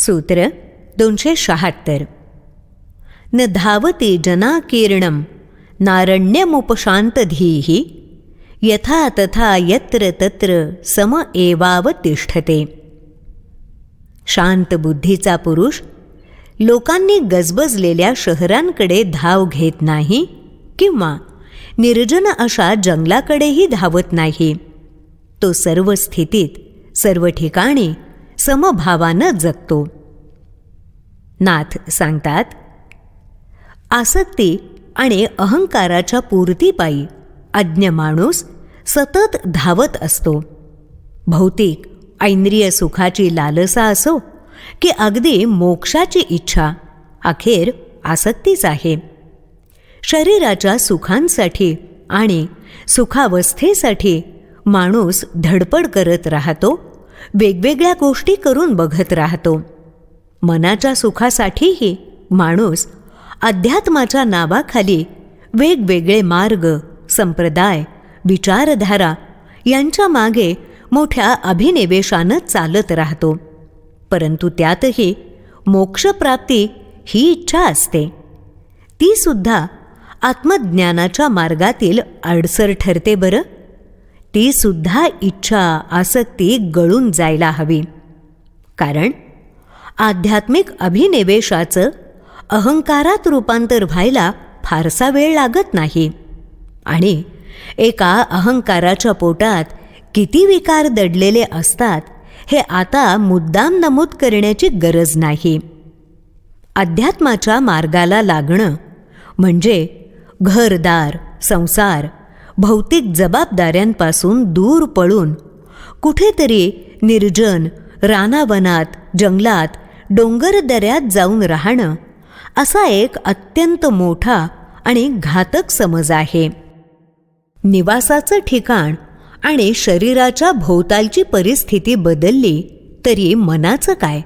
सूत्र दोनशे शहात्तर. न धावते जनाकीर्णं नारण्यमुपशान्तधीः यथा तथा यत्र तत्र सम एवावतिष्ठते. शांत बुद्धीचा पुरुष लोकांनी गजबजलेल्या शहरांकडे धाव घेत नाही किंवा निर्जन अशा जंगलाकडेही धावत नाही. तो सर्व स्थितीत सर्व ठिकाणी समभावानं जगतो. नाथ सांगतात आसक्ती आणि अहंकाराच्या पूर्तीपायी अज्ञ माणूस सतत धावत असतो. भौतिक ऐंद्रिय सुखाची लालसा असो की अगदी मोक्षाची इच्छा अखेर आसक्तीच आहे. शरीराच्या सुखांसाठी आणि सुखावस्थेसाठी माणूस धडपड करत राहतो वेगवेगळ्या गोष्टी करून बघत राहतो. मनाच्या सुखासाठीही माणूस अध्यात्माच्या नावाखाली वेगवेगळे मार्ग संप्रदाय विचारधारा यांच्या मागे मोठ्या अभिनिवेशानं चालत राहतो. परंतु त्यातही मोक्षप्राप्ती ही इच्छा असते. ती सुद्धा आत्मज्ञानाच्या मार्गातील अडसर ठरते बरं. ती सुद्धा इच्छा आसक्ती गळून जायला हवी. कारण आध्यात्मिक अभिनिवेशाचं अहंकारात रूपांतर व्हायला फारसा वेळ लागत नाही. आणि एका अहंकाराच्या पोटात किती विकार दडलेले असतात हे आता मुद्दाम नमूद करण्याची गरज नाही. अध्यात्माच्या मार्गाला लागणं म्हणजे घरदार संसार भौतिक जबाबदाऱ्यांपासून दूर पळून कुठेतरी निर्जन रानावनात जंगलात डोंगरदऱ्यात जाऊन राहणं असा एक अत्यंत मोठा आणि घातक समज आहे. निवासाचं ठिकाण आणि शरीराच्या भोवतालची परिस्थिती बदलली तरी मनाचं काय?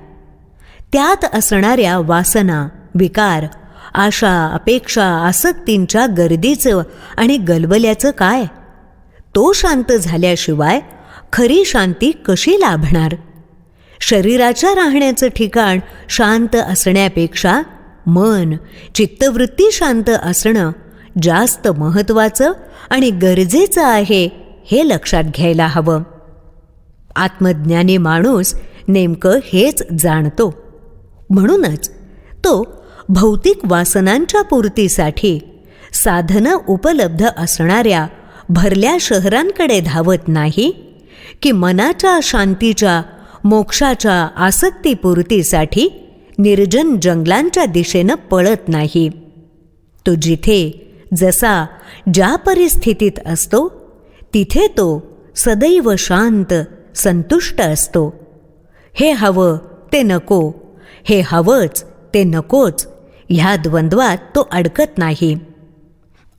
त्यात असणाऱ्या वासना विकार आशा अपेक्षा आसक्तींच्या गर्दीचं आणि गलबल्याचं काय? तो शांत झाल्याशिवाय खरी शांती कशी लाभणार? शरीराच्या राहण्याचं ठिकाण शांत असण्यापेक्षा मन चित्तवृत्ती शांत असणं जास्त महत्त्वाचं आणि गरजेचं आहे हे लक्षात घ्यायला हवं. आत्मज्ञानी माणूस नेमकं हेच जाणतो. म्हणूनच तो भौतिक वासनांच्या पूर्तीसाठी साधनं उपलब्ध असणाऱ्या भरल्या शहरांकडे धावत नाही की मनाच्या शांतीच्या मोक्षाच्या आसक्तीपूर्तीसाठी निर्जन जंगलांच्या दिशेनं पळत नाही. तो जिथे जसा ज्या परिस्थितीत असतो तिथे तो सदैव शांत संतुष्ट असतो. हे हवं ते नको हे हवंच ते नकोच ह्या द्वंद्वात तो अडकत नाही.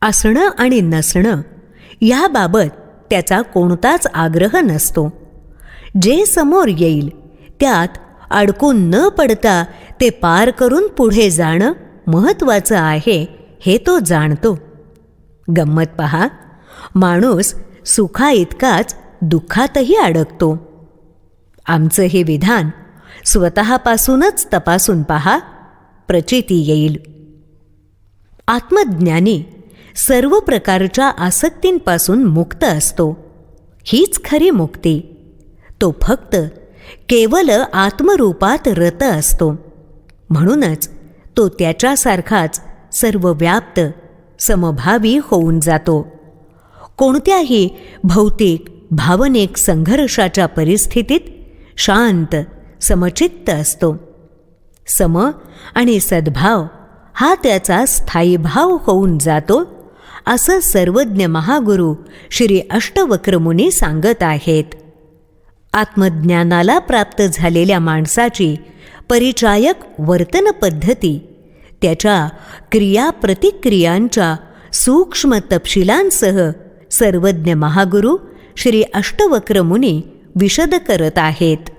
असणं आणि नसणं याबाबत त्याचा कोणताच आग्रह नसतो. जे समोर येईल त्यात अडकून न पडता ते पार करून पुढे जाणं महत्त्वाचं आहे हे तो जाणतो. गंमत पहा माणूस सुखा इतकाच दुःखातही अडकतो. आमचं हे विधान स्वतःपासूनच तपासून पहा. प्रचिती येईल. आत्मज्ञानी सर्व प्रकारच्या आसक्तींपासून मुक्त असतो. हीच खरी मुक्ती. तो फक्त केवल आत्मरूपात रत असतो. म्हणूनच तो त्याच्यासारखाच सर्व व्याप्त समभावी होऊन जातो. कोणत्याही भौतिक भावनिक संघर्षाच्या परिस्थितीत शांत समचित्त असतो. सम आणि सद्भाव हा त्याचा स्थायी भाव होऊन जातो असं सर्वज्ञ महागुरु श्री अष्टवक्रमुनी सांगत आहेत. आत्मज्ञानाला प्राप्त झालेल्या माणसाची परिचायक वर्तन पद्धती त्याच्या क्रिया प्रतिक्रियांच्या सूक्ष्म तपशिलांसह सर्वज्ञ महागुरु श्री अष्टवक्रमुनी विशद करत आहेत.